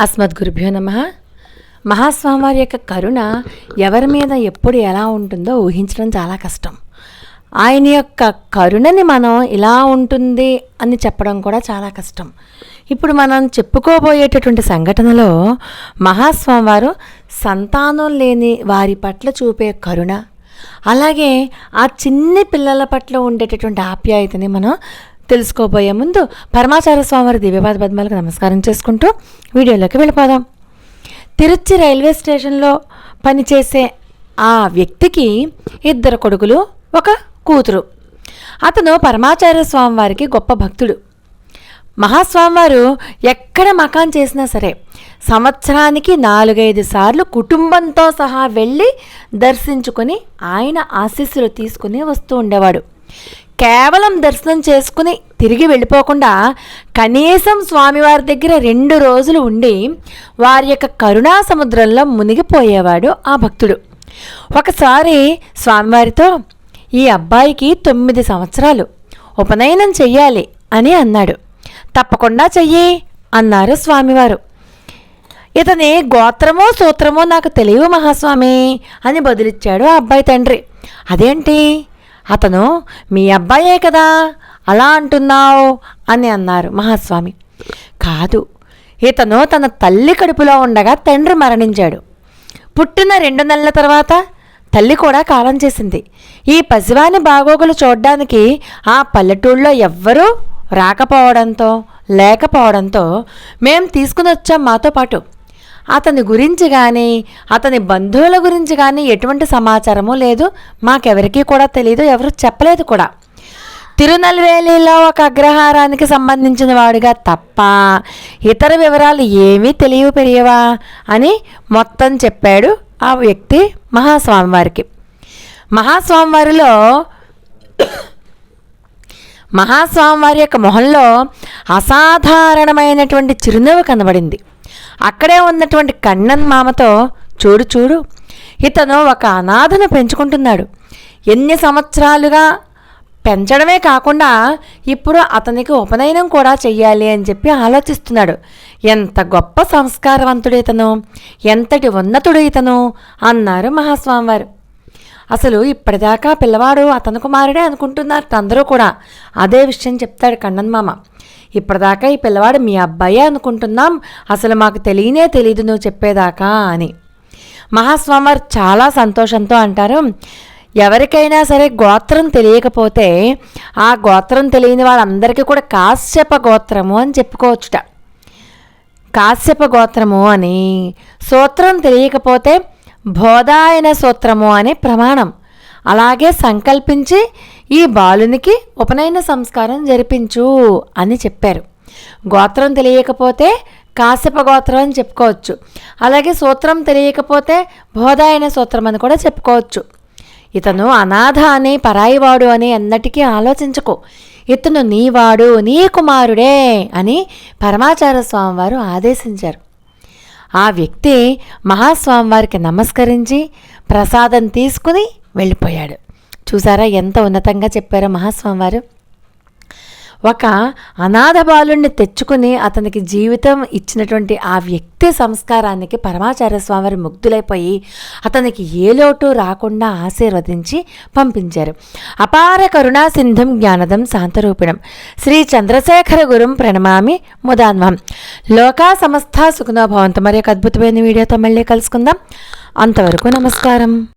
అస్మద్గురుభ్యో నమ. మహాస్వామివారి యొక్క కరుణ ఎవరి మీద ఎప్పుడు ఎలా ఉంటుందో ఊహించడం చాలా కష్టం. ఆయన యొక్క కరుణని మనం ఇలా ఉంటుంది అని చెప్పడం కూడా చాలా కష్టం. ఇప్పుడు మనం చెప్పుకోబోయేటటువంటి సంఘటనలో మహాస్వామివారు సంతానం లేని వారి పట్ల చూపే కరుణ అలాగే ఆ చిన్ని పిల్లల పట్ల ఉండేటటువంటి ఆప్యాయతని మనం తెలుసుకోబోయే ముందు పరమాచార స్వామివారి దివ్యపాద పద్మాలకు నమస్కారం చేసుకుంటూ వీడియోలోకి వెళ్ళిపోదాం. తిరుచి రైల్వే స్టేషన్లో పనిచేసే ఆ వ్యక్తికి ఇద్దరు కొడుకులు ఒక కూతురు. అతను పరమాచార్య స్వామివారికి గొప్ప భక్తుడు. మహాస్వామివారు ఎక్కడ మకాన్ చేసినా సరే సంవత్సరానికి నాలుగైదు సార్లు కుటుంబంతో సహా వెళ్ళి దర్శించుకొని ఆయన ఆశీస్సులు తీసుకుని వస్తూ ఉండేవాడు. కేవలం దర్శనం చేసుకుని తిరిగి వెళ్ళిపోకుండా కనీసం స్వామివారి దగ్గర రెండు రోజులు ఉండి వారి యొక్క కరుణా సముద్రంలో మునిగిపోయేవాడు ఆ భక్తుడు. ఒకసారి స్వామివారితో ఈ అబ్బాయికి తొమ్మిది సంవత్సరాలు ఉపనయనం చెయ్యాలి అని అన్నాడు. తప్పకుండా చెయ్యి అన్నారు స్వామివారు. ఇతని గోత్రమో సూత్రమో నాకు తెలియవు మహాస్వామి అని బదులిచ్చాడు ఆ అబ్బాయి తండ్రి. అదేంటి? అతను మీ అబ్బాయే కదా అలా అంటున్నావు అని అన్నారు మహాస్వామి. కాదు ఇతను తన తల్లి కడుపులో ఉండగా తండ్రి మరణించాడు. పుట్టిన రెండు నెలల తర్వాత తల్లి కూడా కాలం చేసింది. ఈ పసివాని బాగోగులు చూడడానికి ఆ పల్లెటూళ్ళలో ఎవ్వరూ రాకపోవడంతో లేకపోవడంతో మేం తీసుకుని వచ్చాం మాతో పాటు. అతని గురించి కానీ అతని బంధువుల గురించి కానీ ఎటువంటి సమాచారము లేదు. మాకెవరికీ కూడా తెలియదు ఎవరు చెప్పలేదు కూడా. తిరునల్వేలిలో ఒక అగ్రహారానికి సంబంధించిన వాడుగా తప్ప ఇతర వివరాలు ఏమీ తెలియవు పెరియవా అని మొత్తం చెప్పాడు ఆ వ్యక్తి మహాస్వామివారికి. మహాస్వామివారిలో మహాస్వామివారి యొక్క మొహంలో అసాధారణమైనటువంటి చిరునవ్వు కనబడింది. అక్కడే ఉన్నటువంటి కన్నన్ మామతో చూడు చూడు ఇతను ఒక అనాథను పెంచుకుంటున్నాడు. ఎన్ని సంవత్సరాలుగా పెంచడమే కాకుండా ఇప్పుడు అతనికి ఉపనయనం కూడా చెయ్యాలి అని చెప్పి ఆలోచిస్తున్నాడు. ఎంత గొప్ప సంస్కారవంతుడు ఇతను ఎంతటి ఉన్నతుడు ఇతను అన్నారు మహాస్వామివారు. అసలు ఇప్పటిదాకా పిల్లవాడు అతను కుమారుడే అనుకుంటున్నారు అందరూ కూడా. అదే విషయం చెప్తాడు కన్నన్ మామ. ఇప్పటిదాకా ఈ పిల్లవాడు మీ అబ్బాయే అనుకుంటున్నాం. అసలు మాకు తెలియనే తెలియదు నువ్వు చెప్పేదాకా అని. మహాస్వామర్ చాలా సంతోషంతో అంటారు. ఎవరికైనా సరే గోత్రం తెలియకపోతే ఆ గోత్రం తెలియని వాళ్ళందరికీ కూడా కాశ్యప గోత్రము అని చెప్పుకోవచ్చుట. కాశ్యప గోత్రము అని. సూత్రం తెలియకపోతే బోధాయన సూత్రము అనే ప్రమాణం. అలాగే సంకల్పించి ఈ బాలునికి ఉపనయన సంస్కారం జరిపించు అని చెప్పారు. గోత్రం తెలియకపోతే కాశ్యప గోత్రం అని చెప్పుకోవచ్చు. అలాగే సూత్రం తెలియకపోతే బోధాయన సూత్రం అని కూడా చెప్పుకోవచ్చు. ఇతను అనాథ అని పరాయివాడు అని ఎన్నటికీ ఆలోచించకు. ఇతను నీవాడు నీ కుమారుడే అని పరమాచార స్వామివారు ఆదేశించారు. ఆ వ్యక్తి మహాస్వామివారికి నమస్కరించి ప్రసాదం తీసుకుని వెళ్ళిపోయాడు. చూసారా ఎంత ఉన్నతంగా చెప్పారో మహాస్వామివారు? ఒక అనాథ బాలుణ్ణి తెచ్చుకుని అతనికి జీవితం ఇచ్చినటువంటి ఆ వ్యక్తి సంస్కారానికి పరమాచార్య స్వామివారి ముగ్ధులైపోయి అతనికి ఏ లోటు రాకుండా ఆశీర్వదించి పంపించారు. అపార కరుణా సింధం జ్ఞానదం శాంతరూపిణం. శ్రీ చంద్రశేఖర గురుం ప్రణమామి ముదాన్వం. లోకా సమస్త సుఖనోభవంతం మరి ఒక అద్భుతమైన వీడియోతో మళ్ళీ కలుసుకుందాం. అంతవరకు నమస్కారం.